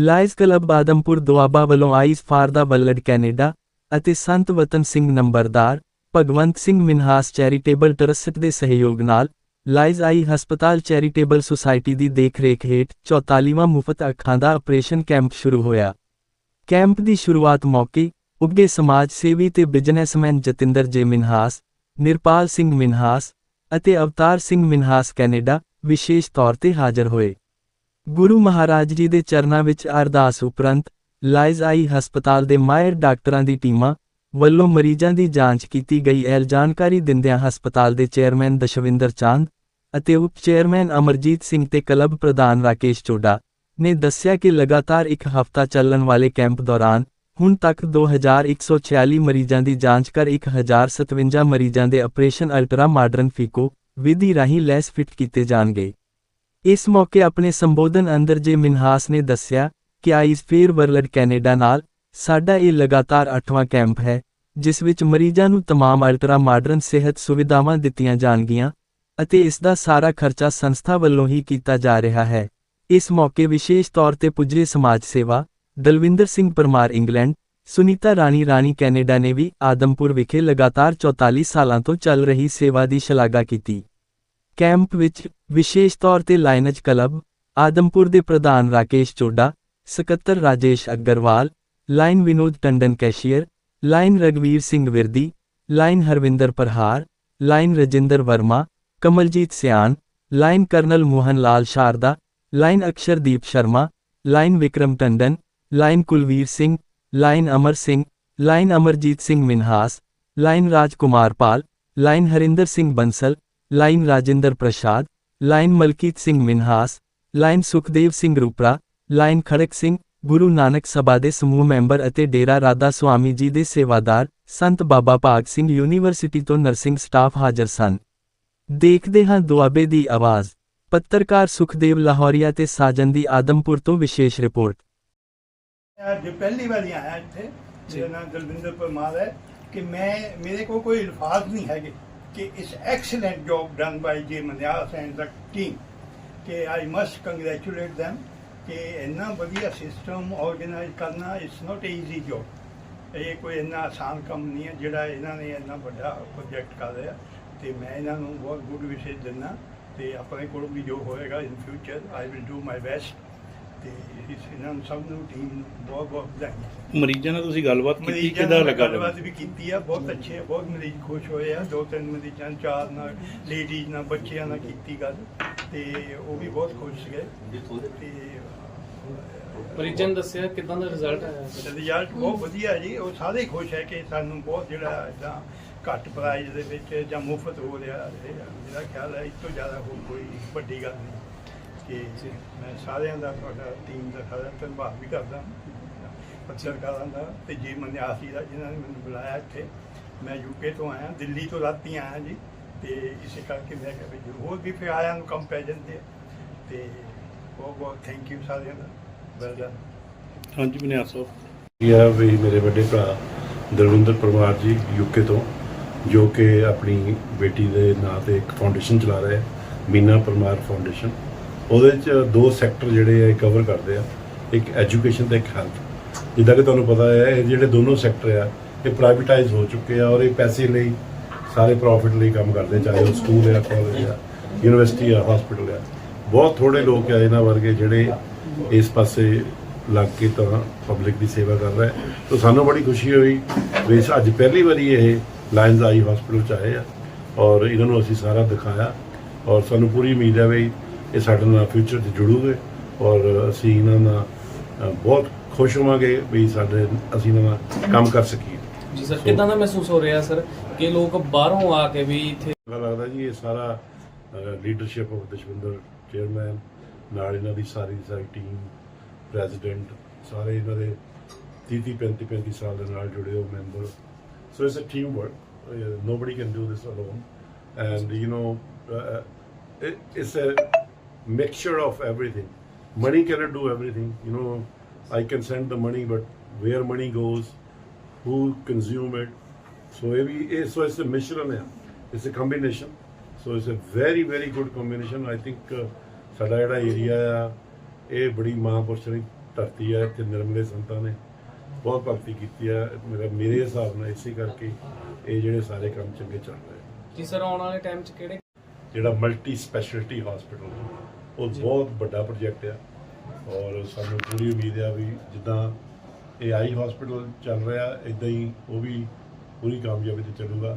ਲਾਇਜ਼ club Adampur Doaba ਵੱਲੋਂ ice for the blood Canada ਅਤੇ ਸੰਤ ਵਤਨ ਸਿੰਘ ਨੰਬਰਦਾਰ ਭਗਵੰਤ ਸਿੰਘ ਮਿਨਹਾਸ ਚੈਰੀਟੇਬਲ ਟਰਸਟ ਦੇ ਸਹਿਯੋਗ ਨਾਲ ਲਾਇਜ਼ ਆਈ ਹਸਪਤਾਲ ਚੈਰੀਟੇਬਲ ਸੁਸਾਇਟੀ ਦੀ ਦੇਖਰੇਖ ਹੇਠ 44ਵਾਂ ਮੁਫਤ ਅੱਖਾਂ ਦਾ ਆਪਰੇਸ਼ਨ ਕੈਂਪ ਸ਼ੁਰੂ ਹੋਇਆ। ਕੈਂਪ ਦੀ ਸ਼ੁਰੂਆਤ ਮੌਕੇ ਉੱਗੇ ਸਮਾਜ ਸੇਵੀ ਤੇ ਬਿਜ਼ਨਸਮੈਨ ਜਤਿੰਦਰ ਜੇ ਮਿਨਹਾਸ, ਨਿਰਪਾਲ ਸਿੰਘ ਮਿਨਹਾਸ ਅਤੇ ਅਵਤਾਰ ਸਿੰਘ ਮਿਨਹਾਸ ਕੈਨੇਡਾ ਵਿਸ਼ੇਸ਼ ਤੌਰ ਤੇ ਹਾਜ਼ਰ ਹੋਏ। ਗੁਰੂ ਮਹਾਰਾਜ ਜੀ ਦੇ ਚਰਨਾਂ ਵਿੱਚ ਅਰਦਾਸ ਉਪਰੰਤ ਲਾਇਜ਼ ਆਈ ਹਸਪਤਾਲ ਦੇ ਮਾਹਿਰ ਡਾਕਟਰਾਂ ਦੀ ਟੀਮਾਂ ਵੱਲੋਂ ਮਰੀਜ਼ਾਂ ਦੀ ਜਾਂਚ ਕੀਤੀ ਗਈ। ਐਲ ਜਾਣਕਾਰੀ ਦਿੰਦਿਆਂ ਹਸਪਤਾਲ ਦੇ ਚੇਅਰਮੈਨ ਦਸ਼ਵਿੰਦਰ ਚਾਂਦ ਅਤੇ ਉਪ ਚੇਅਰਮੈਨ ਅਮਰਜੀਤ ਸਿੰਘ ਤੇ ਕਲੱਬ ਪ੍ਰਧਾਨ ਰਾਕੇਸ਼ ਚੋਡਾ ਨੇ ਦੱਸਿਆ ਕਿ ਲਗਾਤਾਰ ਇੱਕ ਹਫ਼ਤਾ ਚੱਲਣ ਵਾਲੇ ਕੈਂਪ ਦੌਰਾਨ ਹੁਣ ਤੱਕ 2146 ਮਰੀਜ਼ਾਂ ਦੀ ਜਾਂਚ ਕਰ 1057 ਮਰੀਜ਼ਾਂ ਦੇ ਆਪਰੇਸ਼ਨ ਅਲਟਰਾ ਮਾਡਰਨ ਫੀਕੋ ਵਿਧੀ ਰਾਹੀਂ ਲੈਸ ਫਿਟ ਕੀਤੇ ਜਾਣਗੇ। ਇਸ ਮੌਕੇ ਆਪਣੇ ਸੰਬੋਧਨ ਅੰਦਰ ਜੇ ਮਿਨਹਾਸ ਨੇ ਦੱਸਿਆ ਕਿ ਆਈਸ ਫੇਰ ਵਰਲਡ ਕੈਨੇਡਾ ਨਾਲ ਸਾਡਾ ਇਹ ਲਗਾਤਾਰ 8ਵਾਂ ਕੈਂਪ ਹੈ ਜਿਸ ਵਿੱਚ ਮਰੀਜ਼ਾਂ ਨੂੰ तमाम ਅਲਟਰਾ ਮਾਡਰਨ ਸਿਹਤ ਸੁਵਿਧਾਵਾਂ ਦਿੱਤੀਆਂ ਜਾਣਗੀਆਂ ਅਤੇ ਇਸ ਦਾ ਸਾਰਾ ਖਰਚਾ ਸੰਸਥਾ ਵੱਲੋਂ ਹੀ ਕੀਤਾ ਜਾ ਰਿਹਾ ਹੈ ਇਸ ਮੌਕੇ ਵਿਸ਼ੇਸ਼ ਤੌਰ ਤੇ ਪੁੱਜੇ ਸਮਾਜ ਸੇਵਾ ਦਲਵਿੰਦਰ ਸਿੰਘ ਪਰਮਾਰ ਇੰਗਲੈਂਡ ਸੁਨੀਤਾ ਰਾਣੀ ਰਾਣੀ ਕੈਨੇਡਾ ਨੇ ਵੀ ਆਦਮਪੁਰ ਵਿਖੇ ਲਗਾਤਾਰ 44 ਸਾਲਾਂ ਤੋਂ ਚੱਲ ਰਹੀ ਸੇਵਾ ਦੀ ਸ਼ਲਾਘਾ ਕੀਤੀ ਕੈਂਪ ਵਿੱਚ ਵਿਸ਼ੇਸ਼ ਤੌਰ ਤੇ ਲਾਇਨਜ ਕਲੱਬ, ਆਦਮਪੁਰ ਦੇ ਪ੍ਰਧਾਨ ਰਾਕੇਸ਼ ਚੋਡਾ ਸਕੱਤਰ Rajesh Agarwal, lion Vinod Tandon cashier, lion Raghbir Singh Virdi, lion Harvinder Parhar, lion Rajinder Verma, Kamaljit Sian, lion colonel Mohan Lal Sharda, lion Akshardeep Sharma, lion Vikram Tandon, lion Kulvir Singh, lion Amar Singh, lion Amarjit Singh Minhas, lion Raj Kumar Pal, lion Harinder Singh Bansal lion Rajinder Prasad lion Malkit Singh Minhas lion Sukhdev Singh Rupra lion Kharak Singh Guru Nanak Sabha ਦੇ ਸਮੂਹ member ਅਤੇ ਡੇਰਾ ਰਾਧਾ ਸੁਆਮੀ ਜੀ ਦੇ ਸੇਵਾਦਾਰ Sant Baba Bhag Singh university ਤੋਂ nursing staff ਹਾਜ਼ਰ ਸਨ। ਦੇਖਦੇ ਹਾਂ ਦੁਆਬੇ ਦੀ ਆਵਾਜ਼। ਪੱਤਰਕਾਰ ਸੁਖਦੇਵ ਲਾਹੌਰੀਆ ਤੇ ਸਾਜਨ ਦੀ ਆਦਮਪੁਰ ਤੋਂ ਵਿਸ਼ੇਸ਼ ਰਿਪੋਰਟ। ਅੱਜ ਪਹਿਲੀ ਵਾਰੀ ਆਇਆ ਇੱਥੇ। ਮੇਰਾ ਨਾਮ ਦਲਵਿੰਦਰ ਪਰਮਾਰ ਹੈ ਕਿ ਮੈਂ ਮੇਰੇ ਕੋਲ ਕੋਈ ਅਲਫਾਜ਼ ਨਹੀਂ ਹੈਗੇ। ਕਿ ਇਸ ਐਕਸਲੈਂਟ ਜੌਬ ਡਨ ਬਾਈ ਜੇ ਮਨਿਆਸ ਐਂਡ ਦਾ ਟੀਮ ਕਿ ਆਈ ਮਸਟ ਕੰਗ੍ਰੈਚੁਲੇਟ them ਕਿ ਇੰਨਾ ਵਧੀਆ ਸਿਸਟਮ ਆਰਗੇਨਾਈਜ਼ ਕਰਨਾ ਇਟਸ ਨਾਟ ਈਜ਼ੀ ਜੋਬ ਇਹ ਕੋਈ ਇੰਨਾ ਆਸਾਨ ਕੰਮ ਨਹੀਂ ਹੈ ਜਿਹੜਾ ਇਹਨਾਂ ਨੇ ਇੰਨਾ ਵੱਡਾ ਪ੍ਰੋਜੈਕਟ ਕਰ ਰਿਹਾ ਤੇ ਮੈਂ ਇਹਨਾਂ ਨੂੰ ਬਹੁਤ ਗੁੱਡ ਵਿਸ਼ੇਸ਼ ਦਿੰਦਾ ਤੇ ਆਪਣੇ ਕੋਲੋਂ ਵੀ ਜੋ ਹੋਏਗਾ in future I will do my best ਤੇ ਇਸ ਇਹਨਾਂ ਨੂੰ ਸਭ ਨੂੰ ਟੀਮ ਨੂੰ ਬਹੁਤ ਬਹੁਤ ਵਧਾਈਆਂ। ਮਰੀਜ਼ਾਂ ਨਾਲ ਤੁਸੀਂ ਗੱਲਬਾਤ ਕੀਤੀ ਮਰੀਜ਼ਾਂ ਕਿਦਾਂ ਨਾਲ ਲੱਗਾ ਗੱਲਬਾਤ ਵੀ ਕੀਤੀ ਆ ਬਹੁਤ ਅੱਛੇ ਆ ਬਹੁਤ ਮਰੀਜ਼ ਖੁਸ਼ ਹੋਏ ਆ ਦੋ ਤਿੰਨ ਮਰੀਜ਼ਾਂ ਚਾਰ ਨਾਲ ਲੇਡੀਜ਼ ਨਾਲ ਬੱਚਿਆਂ ਨਾਲ ਕੀਤੀ ਗੱਲ ਤੇ ਉਹ ਵੀ ਬਹੁਤ ਖੁਸ਼ ਸੀਗੇ। ਤੇ ਮਰੀਜ਼ਾਂ ਨੇ ਦੱਸਿਆ ਕਿਦਾਂ ਦਾ ਰਿਜ਼ਲਟ ਆਇਆ? ਸਰ ਰਿਜ਼ਲਟ ਬਹੁਤ ਵਧੀਆ ਹੈ ਜੀ ਉਹ ਸਾਰੇ ਹੀ ਖੁਸ਼ ਹੈ ਕਿ ਸਾਨੂੰ ਬਹੁਤ ਜਿਹੜਾ ਇਦਾਂ ਘੱਟ ਪ੍ਰਾਈਸ ਦੇ ਵਿੱਚ ਜਾਂ ਮੁਫਤ ਹੋ ਰਿਹਾ ਹੈ ਮੇਰਾ ਖਿਆਲ ਹੈ ਇਸ ਤੋਂ ਜ਼ਿਆਦਾ ਹੋਰ ਕੋਈ ਵੱਡੀ ਗੱਲ ਨਹੀਂ। ਕਿ ਮੈਂ ਸਾਰਿਆਂ ਦਾ ਤੁਹਾਡਾ ਟੀਮ ਦਾ ਸਾਰਾ ਧੰਨਵਾਦ ਵੀ ਕਰਦਾ। ਪੱਤਰਕਾਰਾਂ ਦਾ ਤੇ ਜੀ ਮਨਿਆਸੀ ਦਾ ਜਿਨ੍ਹਾਂ ਨੇ ਮੈਨੂੰ ਬੁਲਾਇਆ ਇੱਥੇ। ਮੈਂ ਯੂਕੇ ਤੋਂ ਆਇਆ ਦਿੱਲੀ ਤੋਂ ਰਾਤੀ ਆਇਆ ਜੀ। ਤੇ ਇਸੇ ਕਰਕੇ ਮੈਂ ਕਿਹਾ ਵੀ ਹੋਰ ਵੀ ਫਿਰ ਆਇਆਂ ਨੂੰ ਕੰਮ ਪੈ ਜਾਂਦੇ ਆ। ਤੇ ਬਹੁਤ ਬਹੁਤ ਥੈਂਕ ਯੂ ਸਾਰਿਆਂ ਦਾ। ਵੈਲ ਡਨ ਹਾਂਜੀ ਬਨਿਆਸ ਸਾਹਿਬ ਇਹ ਆ ਵੀ ਮੇਰੇ ਵੱਡੇ ਭਰਾ ਦਰਵਿੰਦਰ ਪਰਮਾਰ ਜੀ ਯੂਕੇ ਤੋਂ ਜੋ ਕਿ ਆਪਣੀ ਬੇਟੀ ਦੇ ਨਾਂ ਤੇ ਇੱਕ ਫਾਊਂਡੇਸ਼ਨ ਚਲਾ ਰਹੇ ਮੀਨਾ ਪਰਮਾਰ ਫਾਊਂਡੇਸ਼ਨ ਉਹਦੇ ਚ ਦੋ ਸੈਕਟਰ ਜਿਹੜੇ ਆ ਕਵਰ ਕਰਦੇ ਆ। ਇੱਕ ਐਜੂਕੇਸ਼ਨ ਤੇ ਇੱਕ ਹੈਲਥ ਜਿੱਦਾਂ ਕਿ ਤੁਹਾਨੂੰ ਪਤਾ ਹੈ, ਇਹ ਜਿਹੜੇ ਦੋਨੋਂ ਸੈਕਟਰ ਆ, ਇਹ ਪ੍ਰਾਈਵੇਟਾਈਜ਼ ਹੋ ਚੁੱਕੇ ਆ ਔਰ ਇਹ ਪੈਸੇ ਲਈ ਸਾਰੇ ਪ੍ਰੋਫਿਟ ਲਈ ਕੰਮ ਕਰਦੇ ਚਾਹੇ ਉਹ ਸਕੂਲ ਆ ਕਾਲਜ ਆ ਯੂਨੀਵਰਸਿਟੀ ਆ ਹਸਪੀਟਲ ਆ। ਬਹੁਤ ਥੋੜੇ ਲੋਕ ਆ ਇਹਨਾਂ ਵਰਗੇ ਜਿਹੜੇ ਇਸ ਪਾਸੇ ਲੱਗ ਕੇ ਤਾਂ ਪਬਲਿਕ ਦੀ ਸੇਵਾ ਕਰ ਰਹੇ ਤਾਂ ਸਾਨੂੰ ਬੜੀ ਖੁਸ਼ੀ ਹੋਈ ਵੀ ਅੱਜ ਪਹਿਲੀ ਵਾਰੀ ਇਹ ਲਾਇਨਸ ਆਈ ਹਸਪੀਟਲ ਚ ਆਏ ਆ ਔਰ ਇਹਨਾਂ ਨੂੰ ਅਸੀਂ ਸਾਰਾ ਦਿਖਾਇਆ ਔਰ ਸਾਨੂੰ ਪੂਰੀ ਉਮੀਦ ਹੈ ਵੀ ਇਹ ਸਾਡੇ ਨਾਲ ਫਿਊਚਰ 'ਚ ਜੁੜੂਗੇ ਔਰ ਅਸੀਂ ਇਹਨਾਂ ਨਾਲ ਬਹੁਤ ਖੁਸ਼ ਹੋਵਾਂਗੇ ਵੀ ਸਾਡੇ ਅਸੀਂ ਇਹਨਾਂ ਨਾਲ ਕੰਮ ਕਰ ਸਕੀਏ। ਜੀ ਸਰ ਕਿਦਾਂ ਦਾ ਮਹਿਸੂਸ ਹੋ ਰਿਹਾ ਸਰ ਕਿ ਲੋਕ ਬਾਹਰੋਂ ਆ ਕੇ ਵੀ ਇੱਥੇ ਲੱਗਦਾ ਜੀ ਇਹ ਸਾਰਾ ਲੀਡਰਸ਼ਿਪ ਆਫ ਦਸ਼ਵਿੰਦਰ ਚੇਅਰਮੈਨ ਨਾਲ ਇਹਨਾਂ ਦੀ ਸਾਰੀ ਸਾਰੀ ਟੀਮ ਪ੍ਰੈਜ਼ੀਡੈਂਟ ਸਾਰੇ ਇਹਨਾਂ ਦੇ 30 30 35 35 ਸਾਲ ਦੇ ਨਾਲ ਜੁੜੇ ਹੋ member so it's a team work nobody can do this alone and you know it's a mixture of everything. Money cannot do everything you know. I can send the money but where money goes who consume it. So ਵੀ ਇਹ so it's a ਮਿਸ਼ਰਣ ਹੈ it's a combination so it's a very very good combination I think ਸਾਡਾ ਜਿਹੜਾ area ਆ ਇਹ ਬੜੀ ਮਹਾਂਪੁਰਸ਼ ਦੀ ਧਰਤੀ ਹੈ ਇੱਥੇ ਨਿਰਮਲੇ ਸੰਤਾਂ ਨੇ ਬਹੁਤ ਭਗਤੀ ਕੀਤੀ ਹੈ ਮੇਰਾ ਮੇਰੇ ਹਿਸਾਬ ਨਾਲ ਇਸੇ ਕਰਕੇ ਇਹ ਜਿਹੜੇ ਸਾਰੇ ਕੰਮ ਚੰਗੇ ਚੱਲ ਰਹੇ ਜੀ ਸਰ ਆਉਣ ਵਾਲੇ ਟਾਈਮ 'ਚ ਕਿਹੜੇ ਜਿਹੜਾ ਮਲਟੀ ਸਪੈਸ਼ਲਿਟੀ ਹਸਪੀਟਲ ਉਹ ਬਹੁਤ ਵੱਡਾ ਪ੍ਰੋਜੈਕਟ ਆ ਔਰ ਸਾਨੂੰ ਪੂਰੀ ਉਮੀਦ ਆ ਵੀ ਜਿੱਦਾਂ ਇਹ ਆਈ ਹਸਪੀਟਲ ਚੱਲ ਰਿਹਾ ਇਦਾਂ ਹੀ ਉਹ ਵੀ ਪੂਰੀ ਕਾਮਯਾਬੀ ਤੇ ਚੱਲੂਗਾ।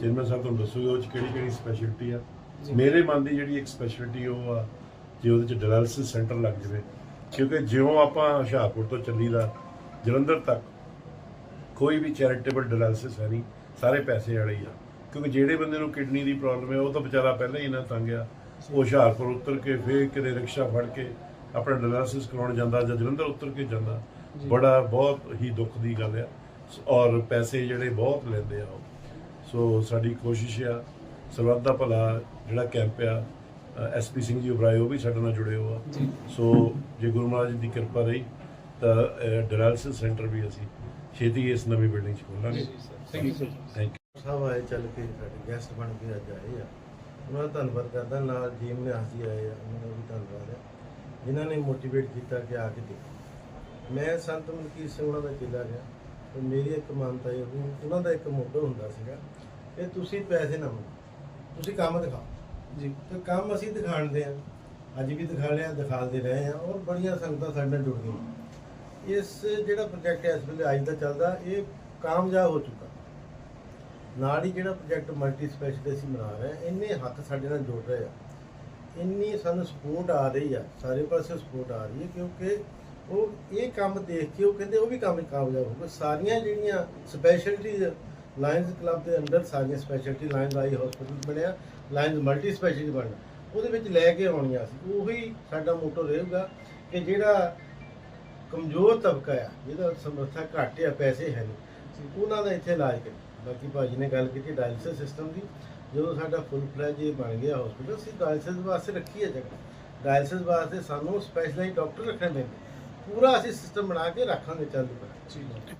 ਚੇਅਰਮੈਨ ਸਾਹਿਬ ਤੁਹਾਨੂੰ ਦੱਸੂਗੇ ਉਹ ਚ ਕਿਹੜੀ ਕਿਹੜੀ ਸਪੈਸ਼ਲਿਟੀ ਆ? ਮੇਰੇ ਮਨ ਦੀ ਜਿਹੜੀ ਇੱਕ ਸਪੈਸ਼ਲਿਟੀ ਉਹ ਆ ਜੇ ਉਹਦੇ ਚ ਡਾਇਲਿਸਿਸ ਸੈਂਟਰ ਲੱਗ ਜਾਵੇ। ਕਿਉਂਕਿ ਜਿਉਂ ਆਪਾਂ ਹੁਸ਼ਿਆਰਪੁਰ ਤੋਂ ਚੱਲੀਦਾ ਜਲੰਧਰ ਤੱਕ ਕੋਈ ਵੀ ਚੈਰੀਟੇਬਲ ਡਾਇਲਿਸਿਸ ਹੈ ਨਹੀਂ ਸਾਰੇ ਪੈਸੇ ਵਾਲੇ ਹੀ ਆ। ਕਿਉਂਕਿ ਜਿਹੜੇ ਬੰਦੇ ਨੂੰ ਕਿਡਨੀ ਦੀ ਪ੍ਰੋਬਲਮ ਹੈ ਉਹ ਤਾਂ ਵਿਚਾਰਾ ਪਹਿਲਾਂ ਹੀ ਨਾ ਤੰਗ ਆ। ਉਹ ਹੁਸ਼ਿਆਰਪੁਰ ਉਤਰ ਕੇ ਫੇਰ ਕਿਤੇ ਰਿਕਸ਼ਾ ਫੜ ਕੇ ਆਪਣਾ ਡਾਇਲਿਸਿਸ ਕਰਾਉਣ ਜਾਂਦਾ ਜਾਂ ਜਲੰਧਰ ਉਤਰ ਕੇ ਜਾਂਦਾ ਬੜਾ ਬਹੁਤ ਹੀ ਦੁੱਖ ਦੀ ਗੱਲ ਆ। ਔਰ ਪੈਸੇ ਜਿਹੜੇ ਬਹੁਤ ਲੈਂਦੇ ਆ ਉਹ। ਸੋ ਸਾਡੀ ਕੋਸ਼ਿਸ਼ ਆ ਸਰਬੱਤ ਦਾ ਭਲਾ ਜਿਹੜਾ ਕੈਂਪ ਆ ਐਸਪੀ ਸਿੰਘ ਜੀ ਉਬਰਾਏ ਉਹ ਵੀ ਸਾਡੇ ਨਾਲ ਜੁੜੇ ਹੋ ਆ। ਸੋ ਜੇ ਗੁਰੂ ਮਹਾਰਾਜ ਦੀ ਕਿਰਪਾ ਰਹੀ ਤਾਂ ਡਾਇਲਿਸਿਸ ਸੈਂਟਰ ਵੀ ਅਸੀਂ ਛੇਤੀ ਇਸ ਨਵੀਂ ਬਿਲਡਿੰਗ 'ਚ ਖੋਲਾਂਗੇ। Thank you sir. ਥੈਂਕ ਸਾਹਿਬ ਆਏ ਚੱਲ ਕੇ ਸਾਡੇ ਗੈਸਟ ਬਣ ਕੇ ਅੱਜ ਆਏ ਆ। ਉਹਨਾਂ ਦਾ ਧੰਨਵਾਦ ਕਰਦਾ ਨਾਲ ਜੀਮ ਨੇ ਹਾਸੀ ਆਏ ਆ ਉਹਨਾਂ ਦਾ ਵੀ ਧੰਨਵਾਦ ਹੈ ਜਿਨ੍ਹਾਂ ਨੇ ਮੋਟੀਵੇਟ ਕੀਤਾ ਕਿ ਆ ਕੇ ਦੇਖੋ। ਮੈਂ ਸੰਤ ਮਲਕੀਤ ਸਿੰਘ ਉਹਨਾਂ ਦਾ ਚੇਲਾ ਰਿਹਾ ਤੇ ਮੇਰੀ ਇੱਕ ਮਾਨਤਾ ਵੀ ਉਹਨਾਂ ਦਾ ਇੱਕ ਮੋਟੋ ਹੁੰਦਾ ਸੀਗਾ ਕਿ ਤੁਸੀਂ ਪੈਸੇ ਨਾ ਮੰਗੋ ਤੁਸੀਂ ਕੰਮ ਦਿਖਾਓ। ਜੀ। ਤੇ ਕੰਮ ਅਸੀਂ ਦਿਖਾਣਦੇ ਆ ਅੱਜ ਵੀ ਦਿਖਾ ਲਿਆ ਦਿਖਾਉਂਦੇ ਰਹੇ ਆ ਔਰ ਬੜੀਆਂ ਸੰਗਤਾਂ ਸਾਡੇ ਨਾਲ ਜੁੜ ਗਈਆਂ ਇਸ ਜਿਹੜਾ ਪ੍ਰੋਜੈਕਟ ਇਸ ਵੇਲੇ ਅੱਜ ਦਾ ਚੱਲਦਾ ਇਹ ਕਾਮਯਾਬ ਹੋ ਚੁੱਕਾ। ਨਾਲ ਹੀ ਜਿਹੜਾ ਪ੍ਰੋਜੈਕਟ ਮਲਟੀ ਸਪੈਸ਼ਲਿਟੀ ਅਸੀਂ ਬਣਾ ਰਹੇ ਹਾਂ, ਇੰਨੇ ਹੱਥ ਸਾਡੇ ਨਾਲ ਜੁੜ ਰਹੇ ਆ। ਇੰਨੀ ਸਾਨੂੰ ਸਪੋਰਟ ਆ ਰਹੀ ਆ, ਸਾਰੇ ਪਾਸੇ ਸਪੋਰਟ ਆ ਰਹੀ ਹੈ ਕਿਉਂਕਿ ਉਹ ਇਹ ਕੰਮ ਦੇਖ ਕੇ ਉਹ ਕਹਿੰਦੇ ਉਹ ਵੀ ਕੰਮ ਕਾਮਯਾਬ ਹੋਊਗਾ। ਸਾਰੀਆਂ ਜਿਹੜੀਆਂ ਸਪੈਸ਼ਲਿਟੀਜ਼ ਲਾਇਨਸ ਕਲੱਬ ਦੇ ਅੰਦਰ ਸਾਰੀਆਂ ਸਪੈਸ਼ਲਿਟੀ ਲਾਇਨਸ ਆਈ ਹਸਪੀਟਲ ਬਣਿਆ ਲਾਇਨਸ ਮਲਟੀ ਸਪੈਸ਼ਲਿਟੀ ਬਣਨਾ ਉਹਦੇ ਵਿੱਚ ਲੈ ਕੇ ਆਉਣੀਆਂ ਸੀ। ਉਹੀ ਸਾਡਾ ਮੋਟੋ ਰਹੇਗਾ ਕਿ ਜਿਹੜਾ ਕਮਜ਼ੋਰ ਤਬਕਾ ਆ, ਜਿਹਦਾ ਸਮਰੱਥਾ ਘੱਟ ਆ, ਪੈਸੇ ਹੈ ਨਹੀਂ। ਉਹਨਾਂ ਦਾ ਇੱਥੇ ਇਲਾਜ ਕਰੇ ਬਾਕੀ ਭਾਜੀ ਨੇ ਗੱਲ ਕੀਤੀ ਡਾਇਲਿਸਿਸ ਸਿਸਟਮ ਦੀ। ਜਦੋਂ ਸਾਡਾ ਫੁੱਲ ਫਲੈਜ ਇਹ ਬਣ ਗਿਆ ਹਸਪੀਟਲ ਅਸੀਂ ਡਾਇਲਿਸਿਸ ਵਾਸਤੇ ਰੱਖੀ ਹੈ ਜਗ੍ਹਾ। ਡਾਇਲਿਸਿਸ ਵਾਸਤੇ ਸਾਨੂੰ ਸਪੈਸ਼ਲਾਈਜ਼ ਡਾਕਟਰ ਰੱਖਣੇ ਪੈਂਦੇ ਪੂਰਾ ਅਸੀਂ ਸਿਸਟਮ ਬਣਾ ਕੇ ਰੱਖਾਂਗੇ ਚਾਲੂ ਕਰਾਂਗੇ